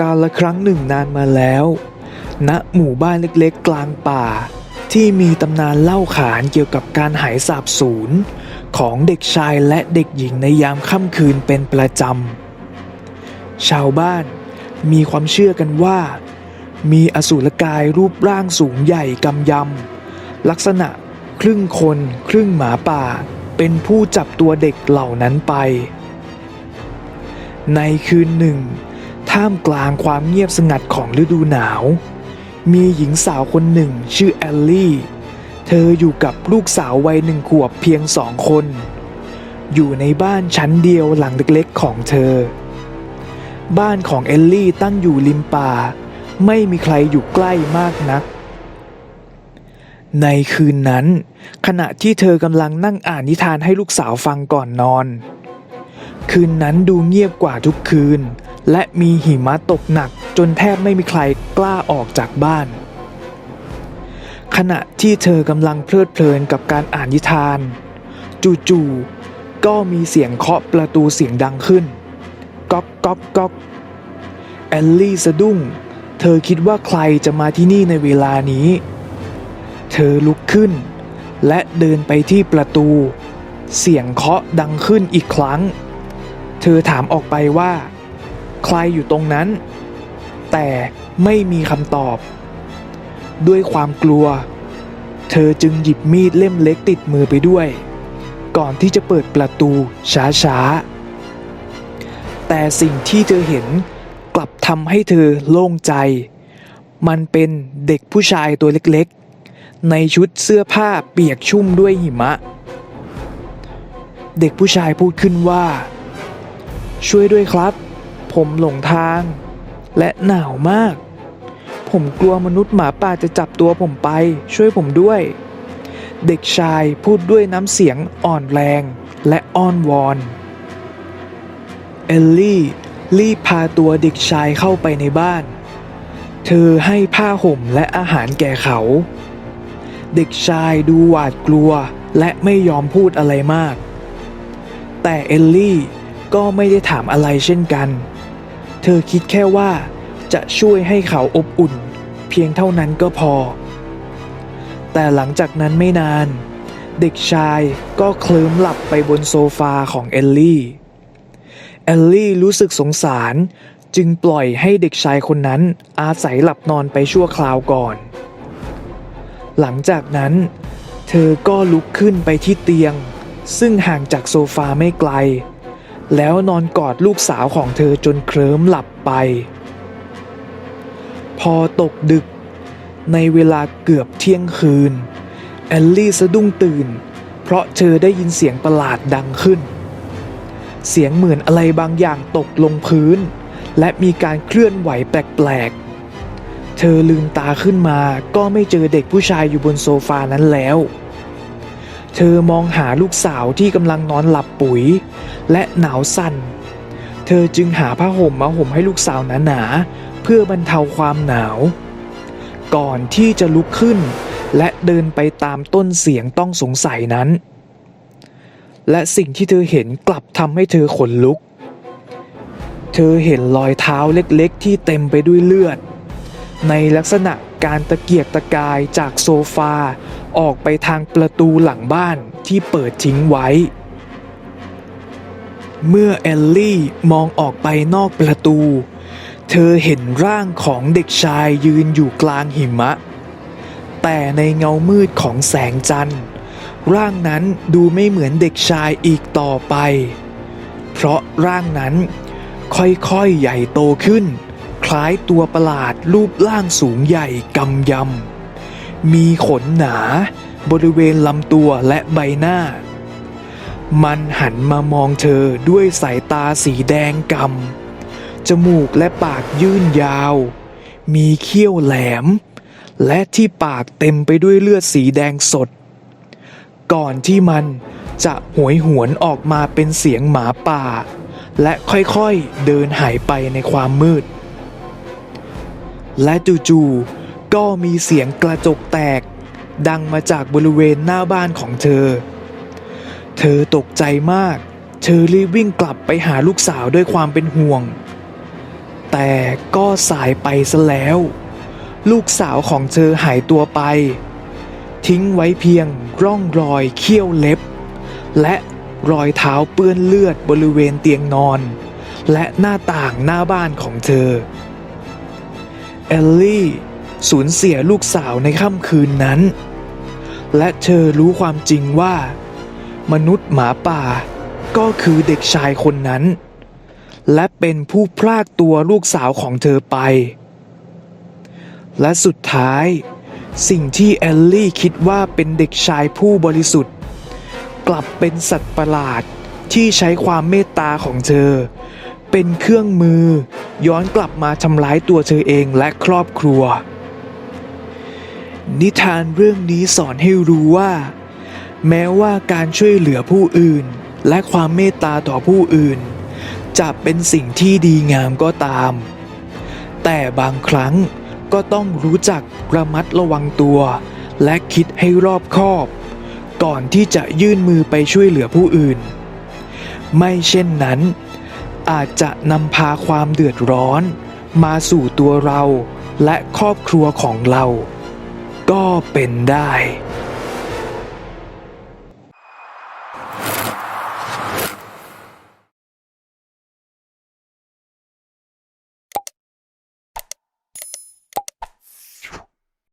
กาละครั้งหนึ่งนานมาแล้ว ณหมู่บ้านเล็กๆ กลางป่า ที่มีตำนานเล่าขานเกี่ยวกับการหายสาบสูญของเด็กชายและเด็กหญิงในยามค่ำคืนเป็นประจำ ชาวบ้านมีความเชื่อกันว่า มีอสูรกายรูปร่างสูงใหญ่กำยำ ลักษณะครึ่งคนครึ่งหมาป่า เป็นผู้จับตัวเด็กเหล่านั้นไป ในคืนหนึ่ง ท่ามกลางความเงียบสงัดของฤดูหนาว มีหญิงสาวคนหนึ่งชื่อแอลลี่ เธออยู่กับลูกสาววัยหนึ่งขวบเพียงสองคน อยู่ในบ้านชั้นเดียวหลังเล็กๆของเธอ บ้านของเอลลี่ตั้งอยู่ริมป่า ไม่มีใครอยู่ใกล้มากนัก ในคืนนั้น ขณะที่เธอกำลังนั่งอ่านนิทานให้ลูกสาวฟังก่อนนอน คืนนั้นดูเงียบกว่าทุกคืน และมีหิมะตกหนักจนแทบไม่มีใครกล้าออกจากบ้าน ขณะที่เธอกำลังเพลิดเพลินกับการอ่านนิทาน จู่ๆก็มีเสียงเคาะประตูเสียงดังขึ้น ก๊อกก๊อกก๊อกแอลลี่สะดุ้ง เธอคิดว่าใครจะมาที่นี่ในเวลานี้ เธอลุกขึ้น และเดินไปที่ประตู เสียงเคาะดังขึ้นอีกครั้ง เธอถามออกไปว่า ใครอยู่ตรงนั้น แต่ไม่มีคำตอบ ด้วยความกลัว เธอจึงหยิบมีดเล่มเล็กติดมือไปด้วย ก่อนที่จะเปิดประตูช้าๆ แต่สิ่งที่เธอเห็นกลับทำให้เธอโล่งใจ มันเป็นเด็กผู้ชายตัวเล็กๆ ในชุดเสื้อผ้าเปียกชุ่มด้วยหิมะ เด็กผู้ชายพูดขึ้นว่า ช่วยด้วยครับ ผมหลงทาง และหนาวมาก ผมกลัวมนุษย์หมาป่าจะจับตัวผมไป ช่วยผมด้วย เด็กชายพูดด้วยน้ำเสียงอ่อนแรงและอ้อนวอน เอลลี่รีบพาตัวเด็กชายเข้าไปในบ้าน เธอให้ผ้าห่มและอาหารแก่เขา เด็กชายดูหวาดกลัวและไม่ยอมพูดอะไรมาก แต่เอลลี่ก็ไม่ได้ถามอะไรเช่นกัน เธอคิดแค่ว่าจะช่วยให้เขาอบอุ่น เพียงเท่านั้นก็พอ แต่หลังจากนั้นไม่นาน เด็กชายก็เคลิ้มหลับไปบนโซฟาของเอลลี่ เอลลี่รู้สึกสงสารจึงปล่อยให้เด็กชายคนนั้นอาศัยหลับนอนไปชั่วคราวก่อน หลังจากนั้น เธอก็ลุกขึ้นไปที่เตียง ซึ่งห่างจากโซฟาไม่ไกล แล้วนอนกอดลูกสาวของเธอจนเคลิ้มหลับไป พอตกดึก ในเวลาเกือบเที่ยงคืน แอลลี่สะดุ้งตื่น เพราะเธอได้ยินเสียงประหลาดดังขึ้น เสียงเหมือนอะไรบางอย่างตกลงพื้น และมีการเคลื่อนไหวแปลกๆ เธอลืมตาขึ้นมาก็ไม่เจอเด็กผู้ชายอยู่บนโซฟานั้นแล้ว เธอมองหาลูกสาวที่กำลังนอนหลับปุ๋ย และหนาวสั่น เธอจึงหาผ้าห่มมาห่มให้ลูกสาวหนาๆ เพื่อบรรเทาความหนาว ก่อนที่จะลุกขึ้น และเดินไปตามต้นเสียงต้องสงสัยนั้น และสิ่งที่เธอเห็นกลับทำให้เธอขนลุก เธอเห็นรอยเท้าเล็กๆ ที่เต็มไปด้วยเลือด ในลักษณะ การตะเกียกตะกายจากโซฟา ออกไปทางประตูหลังบ้านที่เปิดทิ้งไว้ เมื่อแอลลี่มองออกไปนอกประตู เธอเห็นร่างของเด็กชายยืนอยู่กลางหิมะ แต่ในเงามืดของแสงจันทร์ ร่างนั้นดูไม่เหมือนเด็กชายอีกต่อไป เพราะร่างนั้นค่อยๆใหญ่โตขึ้น คล้ายตัวประหลาดรูปร่างสูงใหญ่กำยำ มีขนหนาบริเวณลำตัวและใบหน้า มันหันมามองเธอด้วยสายตาสีแดงกำ จมูกและปากยื่นยาว มีเขี้ยวแหลม และที่ปากเต็มไปด้วยเลือดสีแดงสด ก่อนที่มันจะหวยหวนออกมาเป็นเสียงหมาป่า และค่อยๆเดินหายไปในความมืด และจู่ๆก็มีเสียงกระจกแตก ดังมาจากบริเวณหน้าบ้านของเธอ เธอตกใจมาก เธอรีบวิ่งกลับไปหาลูกสาวด้วยความเป็นห่วงแแต่ก็สายไปซะแล้ว ลูกสาวของเธอหายตัวไป ทิ้งไว้เพียงร่องรอยเขี้ยวเล็บ และรอยเท้าเปื้อนเลือดบริเวณเตียงนอน และหน้าต่างหน้าบ้านของเธอ เอลลี่สูญเสียลูกสาวในค่ำคืนนั้น และเธอรู้ความจริงว่า มนุษย์หมาป่าก็คือเด็กชายคนนั้น และเป็นผู้พรากตัวลูกสาวของเธอไป และสุดท้าย สิ่งที่แอลลี่คิดว่าเป็นเด็กชายผู้บริสุทธิ์ กลับเป็นสัตว์ประหลาดที่ใช้ความเมตตาของเธอ เป็นเครื่องมือ ย้อนกลับมาทำร้ายตัวเธอเองและครอบครัว นิทานเรื่องนี้สอนให้รู้ว่า แม้ว่าการช่วยเหลือผู้อื่น และความเมตตาต่อผู้อื่น จะเป็นสิ่งที่ดีงามก็ตาม แต่บางครั้งก็ต้องรู้จักระมัดระวังตัว และคิดให้รอบคอบ ก่อนที่จะยื่นมือไปช่วยเหลือผู้อื่น ไม่เช่นนั้น อาจจะนำพาความเดือดร้อน มาสู่ตัวเราและครอบครัวของเรา ก็เป็นได้